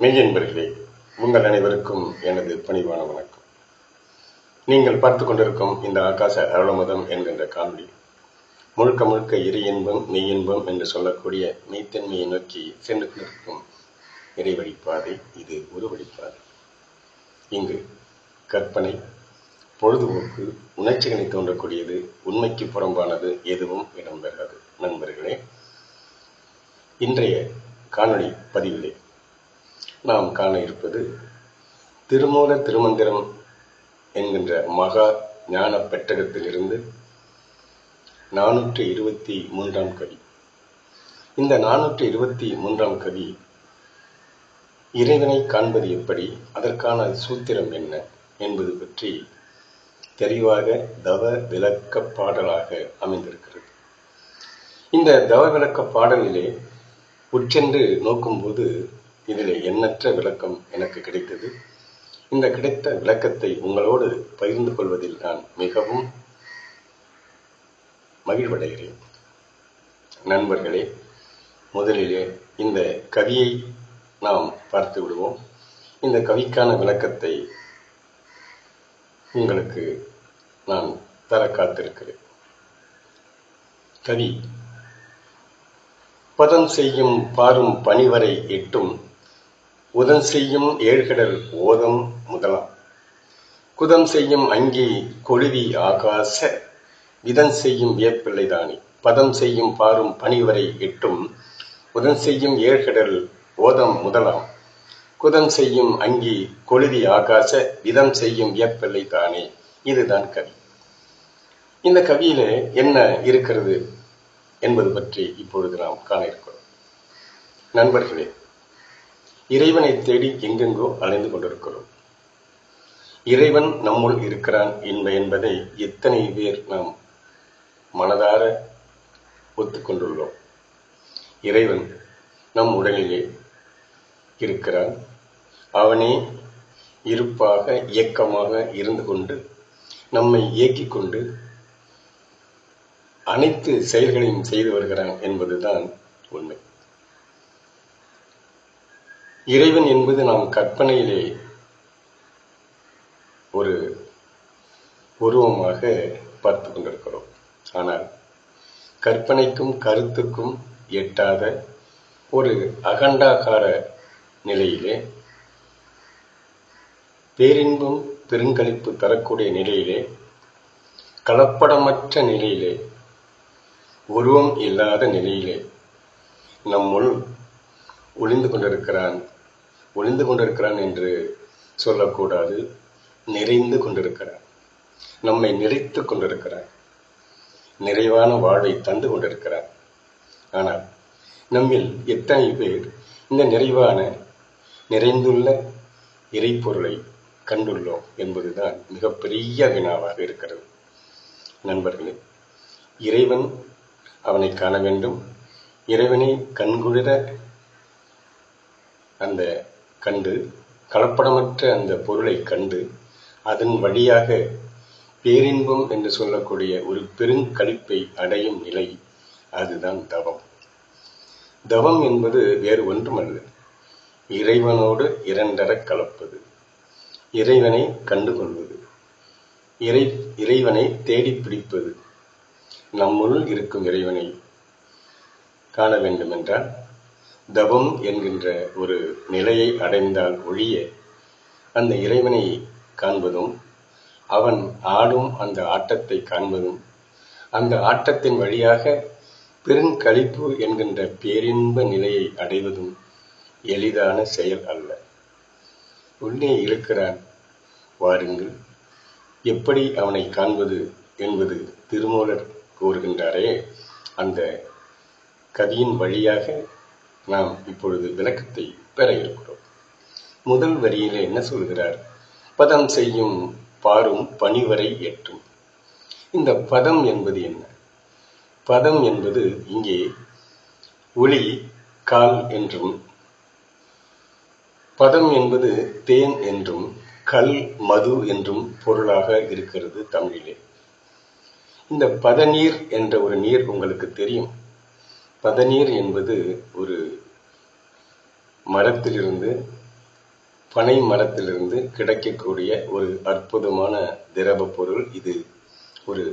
மெய்யன்பர்களே உங்கள் அனைவருக்கும் எனது பணிவான வணக்கம். நீங்கள் பார்த்து கொண்டிருக்கும் இந்த ஆகாச அருளமதம் என்கின்ற காணொளி முழுக்க முழுக்க இரு இன்பம் மெய் இன்பம் என்று சொல்லக்கூடிய மெய்த்தன்மையை நோக்கி சென்று கொண்டிருக்கும் இறைவழிப்பாதை இது ஒரு வழிப்பாதை இங்கு கற்பனை பொழுதுபோக்கு உணர்ச்சிகளை தோன்றக்கூடியது உண்மைக்கு புறம்பானது எதுவும் இடம்பெறாது. நண்பர்களே இன்றைய காணொளி பதிவிலே நாம் காண இருப்பது திருமூல திருமந்திரம் என்கின்ற மகா ஞான பெட்டகத்திலிருந்து நானூற்றி இருபத்தி மூன்றாம் கவி. இந்த நானூற்றி இருபத்தி மூன்றாம் கவி இறைவனை காண்பது எப்படி? அதற்கான சூத்திரம் என்ன? என்பது பற்றி தெளிவாக தவ விளக்க பாடலாக அமைந்திருக்கிறது. இந்த தவ விளக்க பாடலிலே உட்சென்று நோக்கும்போது இதிலே எண்ணற்ற விளக்கம் எனக்கு கிடைத்தது. இந்த கிடைத்த விளக்கத்தை உங்களோடு பகிர்ந்து கொள்வதில் நான் மிகவும் மகிழ்வடைகிறேன். நண்பர்களே முதலிலே இந்த கவியை நாம் பார்த்து விடுவோம். இந்த கவிக்கான விளக்கத்தை உங்களுக்கு நான் தர காத்திருக்கிறேன். கவி பதம் செய்யும் பாரும் பணிவரை எட்டும் உதம் செய்யும் ஏழ்கடல் ஓதம் முதலாம். குதம் செய்யும் அங்கி கொழுவி ஆகாச விதம் செய்யும் வியப்பிள்ளைதானே பதம் செய்யும் பாரும் பணிவரை எட்டும் உதம் செய்யும் ஏழ்கடல் ஓதம் முதலாம். குதம் செய்யும் அங்கி கொழுவி ஆகாச விதம் செய்யும் வியப்பிள்ளை தானே. இதுதான் கவி. இந்த கவியில என்ன இருக்கிறது என்பது பற்றி இப்பொழுது நாம் காண இருக்கிறோம். நண்பர்களே இறைவனை தேடி எங்கெங்கோ அலைந்து கொண்டிருக்கிறோம். இறைவன் நம்முள் இருக்கிறான் என்ப என்பதை எத்தனை பேர் நாம் மனதார ஒத்துக்கொண்டுள்ளோம் இறைவன் நம் உடலிலே இருக்கிறான். அவனே இருப்பாக இயக்கமாக இருந்து கொண்டு நம்மை இயக்கிக் கொண்டு அனைத்து செயல்களையும் செய்து வருகிறான் என்பதுதான் உண்மை. இறைவன் என்பது நாம் கற்பனையிலே ஒரு உருவமாக பார்த்து கொண்டிருக்கிறோம். ஆனால் கற்பனைக்கும் கருத்துக்கும் எட்டாத ஒரு அகண்டாகார நிலையிலே பேரின்பம் பெருங்களிப்பு தரக்கூடிய நிலையிலே கலப்படமற்ற நிலையிலே உருவம் இல்லாத நிலையிலே நம்முள் ஒளிந்து கொண்டிருக்கிறான் ஒளிந்து கொண்டிருக்கிறான் என்று சொல்லக்கூடாது. நிறைந்து கொண்டிருக்கிறான். நம்மை நிறைத்து கொண்டிருக்கிறான். நிறைவான வாழ்வை தந்து கொண்டிருக்கிறான். ஆனால் நம்மில் எத்தனை பேர் இந்த நிறைவான நிறைந்துள்ள இறைப்பொருளை கண்டுள்ளோம் என்பதுதான் மிகப்பெரிய வினாவாக இருக்கிறது. நண்பர்களே இறைவன் அவனை காண வேண்டும். இறைவனை கண்குளிர அந்த கண்டு கலப்படமற்ற அந்த பொருளை கண்டு அதன் வழியாக பேரின்பம் என்று சொல்லக்கூடிய ஒரு பெருங்களிப்பை அடையும் நிலை அதுதான் தவம். தவம் என்பது வேறு ஒன்றுமல்ல. இறைவனோடு இரண்டர கலப்பது. இறைவனை கண்டுகொள்வது. இறை இறைவனை தேடி பிடிப்பது. நம்முள் இருக்கும் இறைவனை காண வேண்டுமென்றால் தவம் என்கின்ற ஒரு நிலையை அடைந்தால் ஒழிய அந்த இறைவனை காண்பதும் அவன் ஆடும் அந்த ஆட்டத்தை காண்பதும் அந்த ஆட்டத்தின் வழியாக பெருங்கழிப்பு என்கின்ற பேரின்ப நிலையை அடைவதும் எளிதான செயல் அல்ல. உள்ளே இருக்கிறான் வாருங்கள் எப்படி அவனை காண்பது? என்பது திருமூலர் கூறுகின்றாரே அந்த கவியின் வழியாக நாம் இப்பொழுது விளக்கத்தை பெற இருக்கிறோம். முதல் வரியில என்ன சொல்கிறார்? பதம் செய்யும் பாரும் பணிவரை எட்டும் இந்த பதம் என்பது என்ன? பதம் என்பது இங்கே ஒளி கால் என்றும் பதம் என்பது தேன் என்றும் கல் மது என்றும் பொருளாக இருக்கிறது தமிழிலே. இந்த பதநீர் என்ற ஒரு நீர் உங்களுக்கு தெரியும். பதநீர் என்பது ஒரு மரத்திலிருந்து பனை மரத்திலிருந்து கிடைக்கக்கூடிய ஒரு அற்புதமான திரவ பொருள். இது ஒரு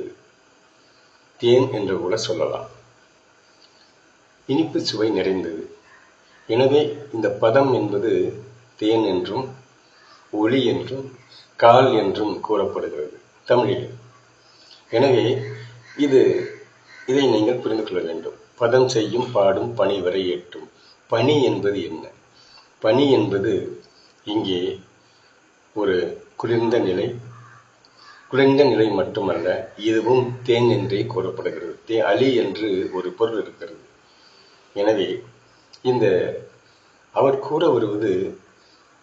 தேன் என்று கூட சொல்லலாம். இனிப்பு சுவை நிறைந்தது. எனவே இந்த பதம் என்பது தேன் என்றும் ஒளி என்றும் கால் என்றும் கூறப்படுகிறது தமிழில். எனவே இது இதை நீங்கள் புரிந்து கொள்ள வேண்டும். பதம் செய்யும் பாடும் பணி வரை எட்டும் பணி என்பது என்ன? பனி என்பது இங்கே ஒரு குளிர்ந்த நிலை. குளிர்ந்த நிலை மட்டுமல்ல இதுவும் தேன் என்றே கூறப்படுகிறது. தே அலி என்று ஒரு பொருள் இருக்கிறது. எனவே இந்த அவர் கூற வருவது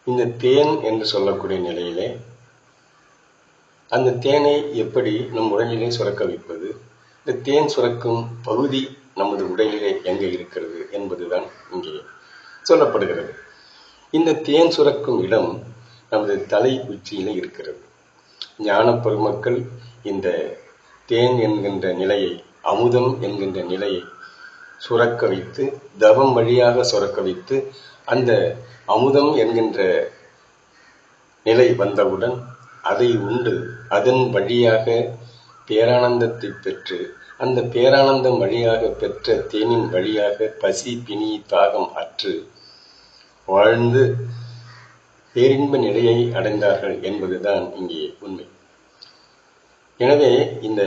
இந்த தேன் என்று சொல்லக்கூடிய நிலையிலே அந்த தேனை எப்படி நம் உடலிலே சுரக்க வைப்பது? இந்த தேன் சுரக்கும் பகுதி நமது உடலிலே எங்கே இருக்கிறது என்பதுதான் இங்கே சொல்லப்படுகிறது. இந்த தேன் சுரக்கும் இடம் நமது தலை உச்சியிலே இருக்கிறது. ஞான பெருமக்கள் இந்த தேன் என்கின்ற நிலையை அமுதம் என்கின்ற நிலையை சுரக்க வைத்து தவம் வழியாக சுரக்க வைத்து அந்த அமுதம் என்கின்ற நிலை வந்தவுடன் அதை உண்டு அதன் வழியாக பேரானந்தத்தை பெற்று அந்த பேரானந்தம் வழியாக பெற்ற தேனின் வழியாக பசி பிணி தாகம் அற்று வாழ்ந்து பேரின்ப நிலையை அடைந்தார்கள் என்பதுதான் இங்கே உண்மை. எனவே இந்த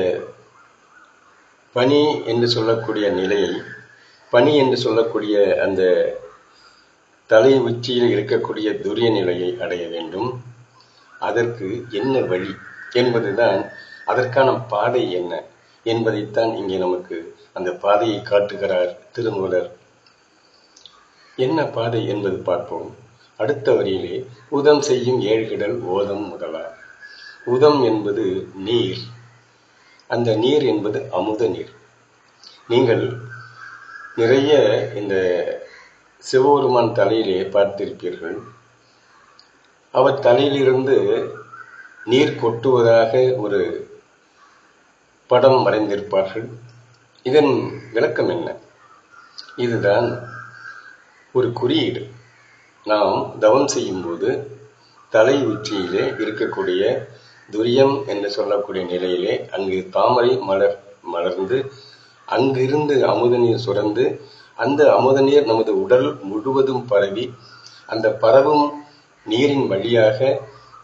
பனி என்று சொல்லக்கூடிய நிலையை பனி என்று சொல்லக்கூடிய அந்த தலை உச்சியில் இருக்கக்கூடிய துரிய நிலையை அடைய வேண்டும். அதற்கு என்ன வழி என்பதுதான் அதற்கான பாதை என்ன? என்பதைத்தான் இங்கே நமக்கு அந்த பாதையை காட்டுகிறார் திருமூலர். என்ன பாதை என்பது பார்ப்போம். அடுத்த வரியிலே உதம் செய்யும் ஏழ்கிடல் ஓதம் முதலா உதம் என்பது நீர். அந்த நீர் என்பது அமுத நீர். நீங்கள் நிறைய இந்த சிவபெருமான் தலையிலே பார்த்திருப்பீர்கள். அவர் தலையிலிருந்து நீர் கொட்டுவதாக ஒரு படம் வரைந்திருப்பார்கள். இதன் விளக்கம் என்ன? இதுதான் ஒரு குறியீடு. நாம் தவம் செய்யும்போது தலை உச்சியிலே இருக்கக்கூடிய துரியம் என்று சொல்லக்கூடிய நிலையிலே அங்கு தாமரை மலர் மலர்ந்து அங்கிருந்து அமுத நீர் சுரந்து அந்த அமுத நீர் நமது உடல் முழுவதும் பரவி அந்த பரவும் நீரின் வழியாக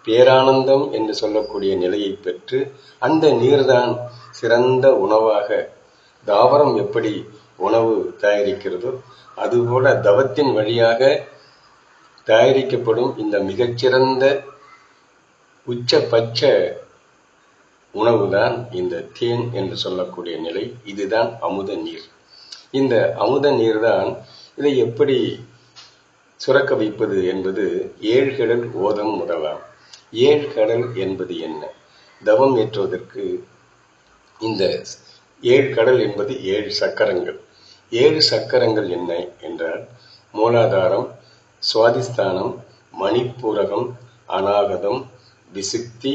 பேரானந்தம் என்று சொல்லக்கூடிய நிலையை பெற்று அந்த நீர்தான் சிறந்த உணவாக தாவரம் எப்படி உணவு தயாரிக்கிறதோ அதுபோல தவத்தின் வழியாக தயாரிக்கப்படும் இந்த மிகச்சிறந்த உச்சபட்ச உணவுதான் இந்த தேன் என்று சொல்லக்கூடிய நிலை. இதுதான் அமுத நீர். இந்த அமுத நீர் தான் இதை எப்படி சுரக்க வைப்பது என்பது ஏழு கடல் ஓதம் முதலாம். ஏழ்கடல் என்பது என்ன? தவம் ஏற்றுவதற்கு இந்த ஏழு கடல் என்பது ஏழு சக்கரங்கள். ஏழு சக்கரங்கள் என்ன என்றால் மூலாதாரம் சுவாதிஸ்தானம் மணிப்பூரகம் அநாகதம் விசுக்தி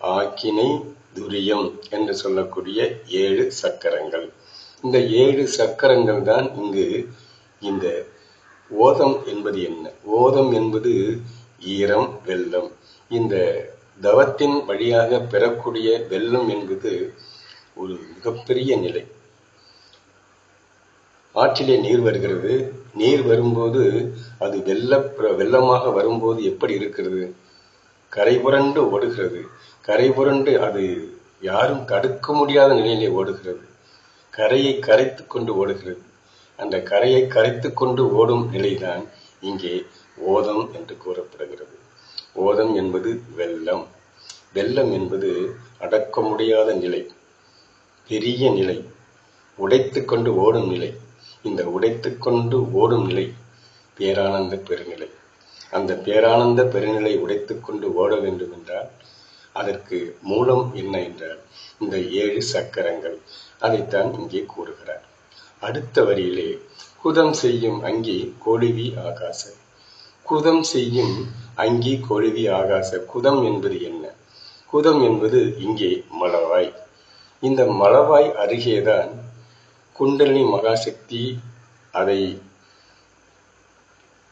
ஆக்கினை துரியம் என்று சொல்லக்கூடிய ஏழு சக்கரங்கள். இந்த ஏழு சக்கரங்கள் தான் இங்கு இந்த ஓதம் என்பது என்ன? ஓதம் என்பது ஈரம் வெள்ளம். இந்த தவத்தின் வழியாக பெறக்கூடிய வெள்ளம் என்பது ஒரு மிகப்பெரிய நிலை. ஆற்றிலே நீர் வருகிறது. நீர் வரும்போது அது வெள்ள வெள்ளமாக வரும்போது எப்படி இருக்கிறது? கரை புரண்டு ஓடுகிறது. கரை புரண்டு அது யாரும் தடுக்க முடியாத நிலையிலே ஓடுகிறது. கரையை கரைத்து கொண்டு ஓடுகிறது. அந்த கரையை கரைத்து கொண்டு ஓடும் நிலைதான் இங்கே ஓதம் என்று கூறப்படுகிறது. ஓதம் என்பது வெள்ளம். வெள்ளம் என்பது அடக்க முடியாத நிலை. பெரிய நிலை. உடைத்துக்கொண்டு ஓடும் நிலை. இந்த உடைத்துக்கொண்டு ஓடும் நிலை பேரானந்த பெருநிலை. அந்த பேரானந்த பெருநிலை உடைத்துக்கொண்டு ஓட வேண்டும் என்றால் அதற்கு மூலம் என்ன என்றால் இந்த ஏழு சக்கரங்கள் அதைத்தான் இங்கே கூறுகிறார். அடுத்த வரியிலே குதம் செய்யும் அங்கே கொழுவி ஆகாச. குதம் செய்யும் அங்கி கொழுவி ஆகாச. குதம் என்பது என்ன? குதம் என்பது இங்கே மலவாய் இந்த மலவாய் அருகேதான் குண்டலினி மகாசக்தி அதை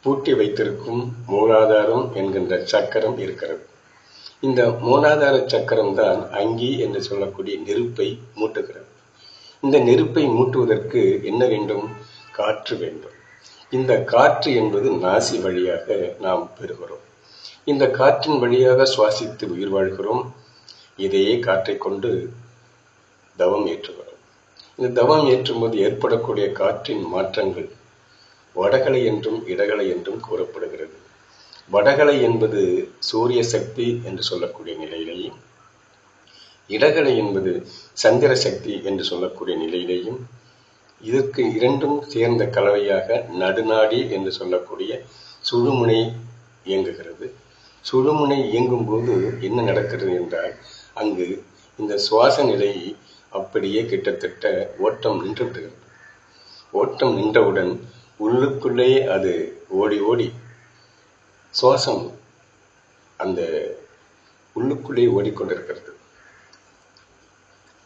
பூட்டி வைத்திருக்கும் மூலாதாரம் என்கின்ற சக்கரம் இருக்கிறது. இந்த மூலாதார சக்கரம் தான் அங்கி என்று சொல்லக்கூடிய நெருப்பை மூட்டுகிறது. இந்த நெருப்பை மூட்டுவதற்கு என்ன வேண்டும்? காற்று வேண்டும். இந்த காற்று என்பது நாசி வழியாக நாம் பெறுகிறோம். இந்த காற்றின் வழியாக சுவாசித்து உயிர் வாழ்கிறோம். இதையே காற்றை கொண்டு தவம் ஏற்றுகிறோம் இந்த தவம் ஏற்றும்போது ஏற்படக்கூடிய காற்றின் மாற்றங்கள் வடகலை என்றும் இடகலை என்றும் கூறப்படுகிறது. வடகலை என்பது சூரிய சக்தி என்று சொல்லக்கூடிய நிலையிலேயும் இடகலை என்பது சந்திர சக்தி என்று சொல்லக்கூடிய நிலையிலேயும் இதற்கு இரண்டும் சேர்ந்த கலவையாக நடுநாடி என்று சொல்லக்கூடிய சுழுமுனை இயங்குகிறது. சுழுமுனை இயங்கும் போது என்ன நடக்கிறது என்றால் அங்கு இந்த சுவாச நிலை அப்படியே கிட்டத்தட்ட ஓட்டம் நின்று விடுகிறது ஓட்டம் நின்றவுடன் உள்ளுக்குள்ளேயே அது ஓடி ஓடி சுவாசம் அந்த உள்ளுக்குள்ளே ஓடிக்கொண்டிருக்கிறது.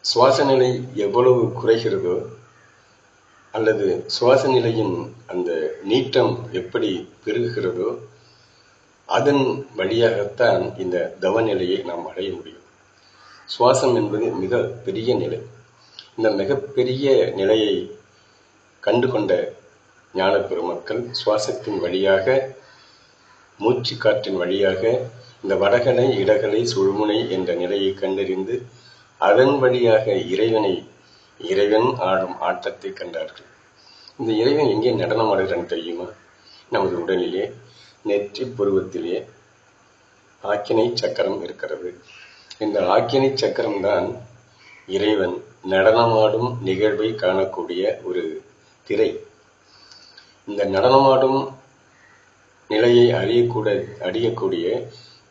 சுவாச நிலை எவ்வளவு குறைகிறதோ அல்லது சுவாச நிலையின் அந்த நீட்டம் எப்படி பெருகுகிறதோ அதன் வழியாகத்தான் இந்த தவநிலையை நாம் அடைய முடியும். சுவாசம் என்பது மிக பெரிய நிலை. இந்த மிகப்பெரிய நிலையை கண்டு கொண்ட ஞான பெருமக்கள் சுவாசத்தின் வழியாக மூச்சு காற்றின் வழியாக இந்த வடகலை இடகலை சுழுமுனை என்ற நிலையை கண்டறிந்து அதன் வழியாக இறைவனை இறைவன் ஆடும் ஆட்டத்தை கண்டார்கள். இந்த இறைவன் எங்கே நடனம் ஆடுகிறான் தெரியுமா? நமது உடலிலே நெற்றி புருவத்திலே ஆக்கினை சக்கரம் இருக்கிறது. இந்த ஆக்கினி சக்கரம் தான் இறைவன் நடனமாடும் நிகழ்வை காணக்கூடிய ஒரு திரை. இந்த நடனமாடும் நிலையை அறியக்கூட அறியக்கூடிய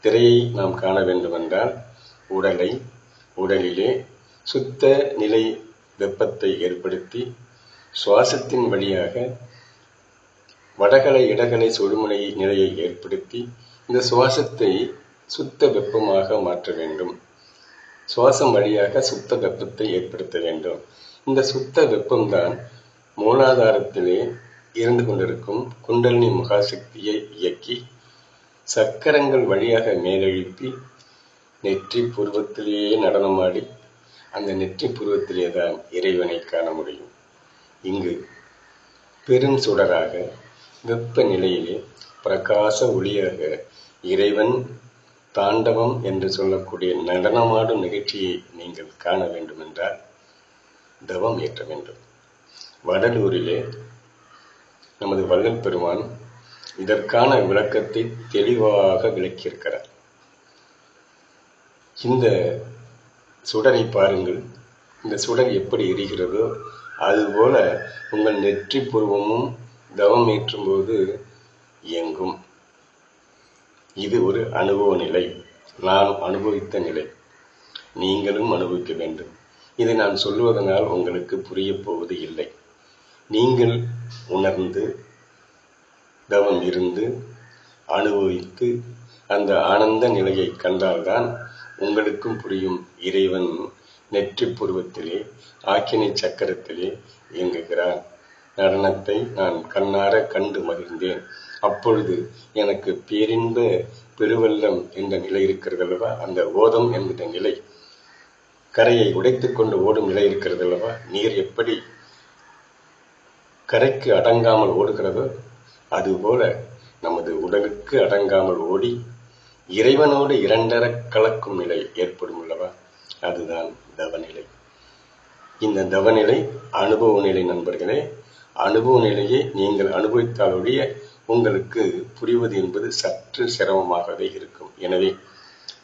திரையை நாம் காண வேண்டுமென்றால் உடலை உடலிலே சுத்த நிலை வெப்பத்தை ஏற்படுத்தி சுவாசத்தின் வழியாக வடகலை இடகலை சொடுமுனை நிலையை ஏற்படுத்தி இந்த சுவாசத்தை சுத்த வெப்பமாக மாற்ற வேண்டும். சுவாசம் வழியாக சுத்த வெப்பத்தை ஏற்படுத்த வேண்டும். இந்த சுத்த வெப்பம்தான் மூலாதாரத்திலே இருந்து கொண்டிருக்கும் குண்டலினி முகாசக்தியை இயக்கி சக்கரங்கள் வழியாக மேலெழுப்பி நெற்றி புருவத்திலேயே நடனமாடி அந்த நெற்றி புருவத்திலே தான் இறைவனை காண முடியும். இங்கு பெரும் சுடராக வெப்ப நிலையிலே பிரகாச ஒளியாக இறைவன் தாண்டவம் என்று சொல்லக்கூடிய நடனமாடும் நிகழ்ச்சியை நீங்கள் காண வேண்டுமென்றால் தவம் ஏற்ற வேண்டும். வடலூரிலே நமது வள்ளல் பெருமான் இதற்கான விளக்கத்தை தெளிவாக விளக்கியிருக்கிறார். இந்த சுடரை பாருங்கள். இந்த சுடர் எப்படி எரிகிறதோ அதுபோல உங்கள் நெற்றி பூர்வமும் தவம் ஏற்றும் போது இயங்கும். இது ஒரு அனுபவ நிலை. நான் அனுபவித்த நிலை. நீங்களும் அனுபவிக்க வேண்டும். இதை நான் சொல்லுவதனால் உங்களுக்கு புரியப் போவது இல்லை. நீங்கள் உணர்ந்து தவம் இருந்து அனுபவித்து அந்த ஆனந்த நிலையை கண்டால்தான் உங்களுக்கும் புரியும். இறைவன் நெற்றி புருவத்திலே ஆக்கினை சக்கரத்திலே இயங்குகிறான். நடனத்தை நான் கண்ணார கண்டு மகிழ்ந்தேன். அப்பொழுது எனக்கு பேரின்ப பெருவெள்ளம் என்ற நிலை இருக்கிறது அல்லவா அந்த ஓதம் என்கிற நிலை. கரையை உடைத்து கொண்டு ஓடும் நிலை இருக்கிறது அல்லவா நீர் எப்படி கரைக்கு அடங்காமல் ஓடுகிறதோ அதுபோல நமது உடலுக்கு அடங்காமல் ஓடி இறைவனோடு இரண்டர கலக்கும் நிலை ஏற்படும் அல்லவா? அதுதான் தவநிலை. இந்த தவநிலை அனுபவ நிலை நண்பர்களே அனுபவ நிலையை நீங்கள் அனுபவித்தால் ஒழிய உங்களுக்கு புரிவது என்பது சற்று சிரமமாகவே இருக்கும். எனவே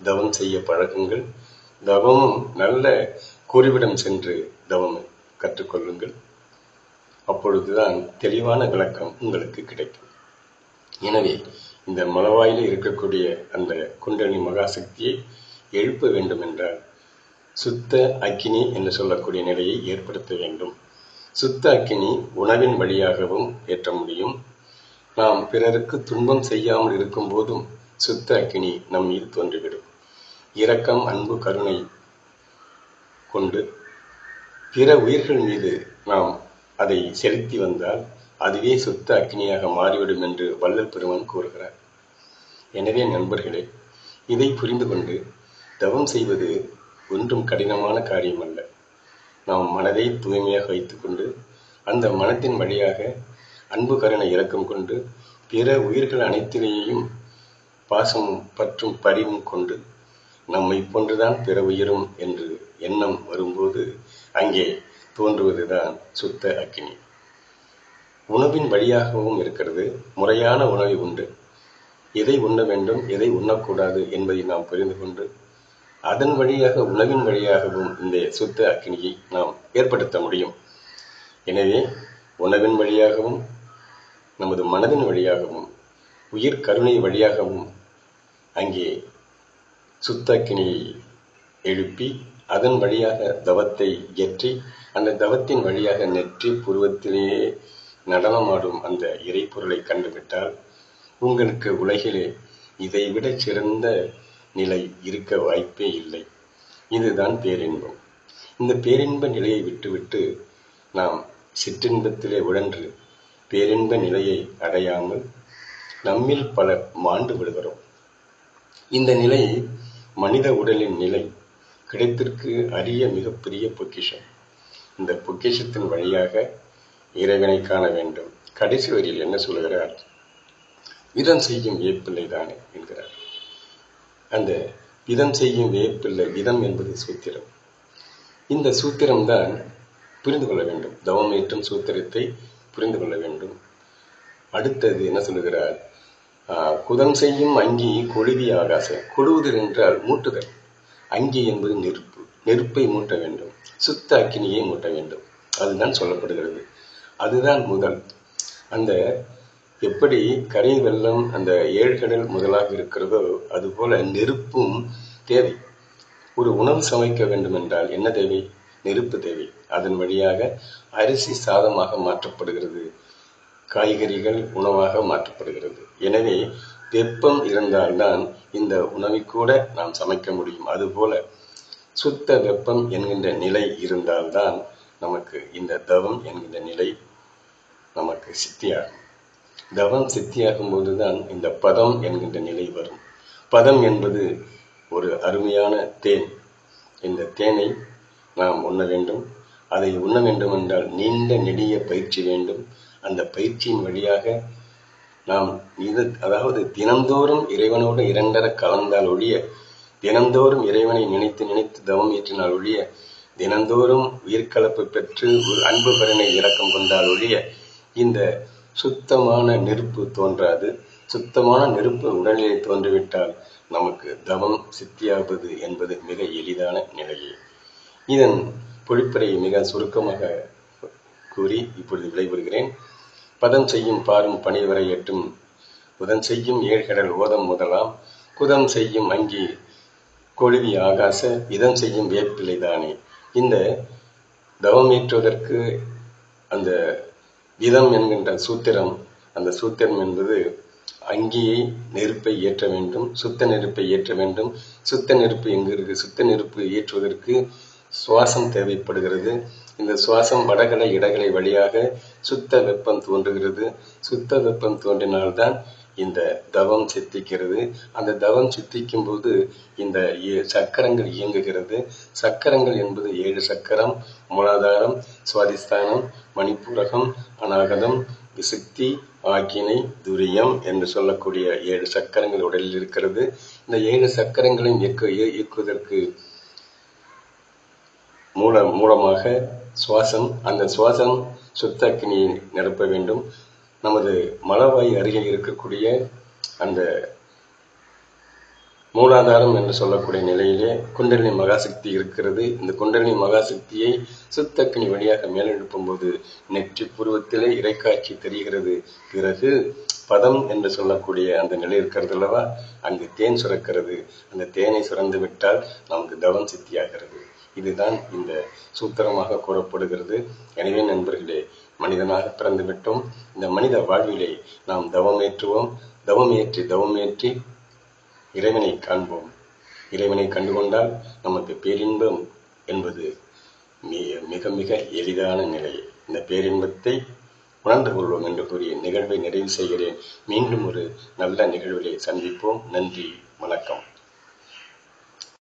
தவம் செய்ய பழகுங்கள். தவமும் நல்ல குறிவிடம் சென்று தவம் கற்றுக்கொள்ளுங்கள். அப்பொழுதுதான் தெளிவான விளக்கம் உங்களுக்கு கிடைக்கும். எனவே இந்த மலவாயில இருக்கக்கூடிய அந்த குண்டலினி மகாசக்தியை எழுப்ப வேண்டும் என்றால் சுத்த அக்கினி என்று சொல்லக்கூடிய நிலையை ஏற்படுத்த வேண்டும். சுத்த அக்கினி உணவின் வழியாகவும் ஏற்ற முடியும். நாம் பிறருக்கு துன்பம் செய்யாமல் இருக்கும் போதும் சுத்த அக்கினி நம் மீது தோன்றிவிடும். இரக்கம் அன்பு கருணை கொண்டு பிற உயிர்கள் மீது நாம் அதை செலுத்தி வந்தால் அதுவே சுத்த அக்னியாக மாறிவிடும் என்று வள்ளல் பெருமான் கூறுகிறார். எனவே நண்பர்களே இதை புரிந்து கொண்டு தவம் செய்வது ஒன்றும் கடினமான காரியம் அல்ல நாம் மனதை தூய்மையாக வைத்துக்கொண்டு அந்த மனத்தின் வழியாக அன்பு கருணை இரக்கம் கொண்டு பிற உயிர்கள் அனைத்திலேயும் பாசமும் பற்றும் பரிவும் கொண்டு நம்மை போன்றுதான் பிற உயிரும் என்று எண்ணம் வரும்போது அங்கே தோன்றுவதுதான் சுத்த அக்கினி. உணவின் வழியாகவும் இருக்கிறது முறையான உணவை உண்டு. எதை உண்ண வேண்டும் எதை உண்ணக்கூடாது என்பதை நாம் புரிந்து கொண்டு அதன் வழியாக உணவின் வழியாகவும் இந்த சுத்த அக்கினியை நாம் ஏற்படுத்த முடியும். எனவே உணவின் வழியாகவும் நமது மனதின் வழியாகவும் உயிர் கருணை வழியாகவும் அங்கே சுத்தக்கினியை எழுப்பி அதன் வழியாக தவத்தை இயற்றி அந்த தவத்தின் வழியாக நெற்றி புருவத்திலேயே நடனமாடும் அந்த இறைப்பொருளை கண்டுவிட்டால் உங்களுக்கு உலகிலே இதைவிட சிறந்த நிலை இருக்க வாய்ப்பே இல்லை. இதுதான் பேரின்பம். இந்த பேரின்ப நிலையை விட்டுவிட்டு நாம் சிற்றின்பத்திலே உழன்று பேரின்ப நிலையை அடையாமல் நம்மில் பலர் மாண்டு விடுகிறோம். இந்த நிலை மனித உடலின் நிலை கிடைத்திற்கு அரிய மிகப்பெரிய பொக்கிஷம். இந்த பொக்கிஷத்தின் வழியாக இறைவனை காண வேண்டும். கடைசி வரியில் என்ன சொல்கிறார் விதம் செய்யும் வேப்பிள்ளை தானே என்கிறார். அந்த விதம் செய்யும் வேப்பிள்ளை விதம் என்பது சூத்திரம். இந்த சூத்திரம்தான் புரிந்து கொள்ள வேண்டும். தவமேற்றும் சூத்திரத்தை புரிந்து கொள்ள வேண்டும். அடுத்தது என்ன சொல்லுகிறார்? குதம் செய்யும் அங்கி கொழுவி ஆகாச கொழுவுதல் என்றால் மூட்டுதல். அங்கி என்பது நெருப்பு நெருப்பை மூட்ட வேண்டும் சுத்த அக்கினியை மூட்ட வேண்டும். அதுதான் சொல்லப்படுகிறது. அதுதான் முதல். அந்த எப்படி கரை வெள்ளம் அந்த ஏழ்கடல் முதலாக இருக்கிறதோ அதுபோல நெருப்பும் தேவை. ஒரு உணவு சமைக்க வேண்டும் என்றால் என்ன தேவை? நெருப்பு தேவை. அதன் வழியாக அரிசி சாதமாக மாற்றப்படுகிறது. காய்கறிகள் உணவாக மாற்றப்படுகிறது. எனவே வெப்பம் இருந்தால்தான் இந்த உணவை கூட நாம் சமைக்க முடியும். அதுபோல சுத்த வெப்பம் என்கின்ற நிலை இருந்தால்தான் நமக்கு இந்த தவம் என்கின்ற நிலை நமக்கு சித்தியாகும். தவம் சித்தியாகும் போதுதான் இந்த பதம் என்கின்ற நிலை வரும். பதம் என்பது ஒரு அருமையான தேன். இந்த தேனை நாம் உண்ண வேண்டும். அதை உண்ண வேண்டும் என்றால் நீண்ட நெடிய பயிற்சி வேண்டும். அந்த பயிற்சியின் வழியாக நாம் இது அதாவது தினந்தோறும் இறைவனோடு இரண்டர கலந்தால் ஒழிய தினந்தோறும் இறைவனை நினைத்து நினைத்து தவம் ஏற்றினால் ஒழிய தினந்தோறும் உயிர்கலப்பு பெற்று ஒரு அன்பு பரனை இறக்கம் கொண்டால் ஒழிய இந்த சுத்தமான நெருப்பு தோன்றாது. சுத்தமான நெருப்பு உடலிலே தோன்றிவிட்டால் நமக்கு தவம் சித்தியாவது என்பது மிக எளிதான நிலையே. இதன் பொழிப்பறை மிக சுருக்கமாக கூறி இப்பொழுது விடைபெறுகிறேன். பதம் செய்யும் பாரும் பணிவரை எட்டும் புதன் செய்யும் ஏழ்கடல் ஓதம் முதலாம் குதம் செய்யும் அங்கி கொழுவி ஆகாச இதம் செய்யும் வேப்பிலை தானே. இந்த தவம் ஏற்றுவதற்கு அந்த விதம் என்கின்ற சூத்திரம் அந்த சூத்திரம் என்பது அங்கேயே நெருப்பை ஏற்ற வேண்டும் சுத்த நெருப்பை ஏற்ற வேண்டும். சுத்த நெருப்பு எங்கு இருக்கு? சுத்த நெருப்பு ஏற்றுவதற்கு சுவாசம் தேவைப்படுகிறது. இந்த சுவாசம் வடகலை இடகலை வழியாக சுத்த வெப்பம் தோன்றுகிறது. சுத்த வெப்பம் தோன்றினால்தான் இந்த தவம் சித்திக்கிறது. அந்த தவம் சித்திக்கும் போது இந்த சக்கரங்கள் இயங்குகிறது. சக்கரங்கள் என்பது ஏழு சக்கரம் மூலாதாரம் சுவாதிஸ்தானம் மணிப்பூரகம் அநாகதம் விசுக்தி ஆக்கினை துரியம் என்று சொல்லக்கூடிய ஏழு சக்கரங்கள் உடலில் இருக்கிறது. இந்த ஏழு சக்கரங்களையும் இயக்க இயக்குவதற்கு மூல மூலமாக சுவாசம் அந்த சுவாசம் சுத்த அக்னியை நிரப்ப வேண்டும். நமது மலவாய் அருகில் இருக்கக்கூடிய அந்த மூலாதாரம் என்று சொல்லக்கூடிய நிலையிலே குண்டலினி மகாசக்தி இருக்கிறது. இந்த குண்டலினி மகாசக்தியை சுத்தக்கினி வழியாக மேலெழுப்பும் போது நெற்றி புருவத்திலே இறைக்காட்சி தெரிகிறது. பிறகு பதம் என்று சொல்லக்கூடிய அந்த நிலை இருக்கிறது அல்லவா? அங்கு தேன் சுரக்கிறது. அந்த தேனை சுரந்து விட்டால் நமக்கு தவம் சித்தியாகிறது. இதுதான் இந்த சூத்திரமாக கூறப்படுகிறது. எனவே நண்பர்களே மனிதனாக பிறந்துவிட்டோம். இந்த மனித வாழ்விலே நாம் தவம் ஏற்றுவோம் தவம் ஏற்றி தவம் ஏற்றி இறைவனை காண்போம். இறைவனை கண்டுகொண்டால் நமக்கு பேரின்பம் என்பது மிக மிக எளிதான நிலை. இந்த பேரின்பத்தை உணர்ந்து கொள்வோம் என்று கூறிய நிகழ்வை நிறைவு செய்கிறேன். மீண்டும் ஒரு நல்ல நிகழ்விலே சந்திப்போம். நன்றி வணக்கம்.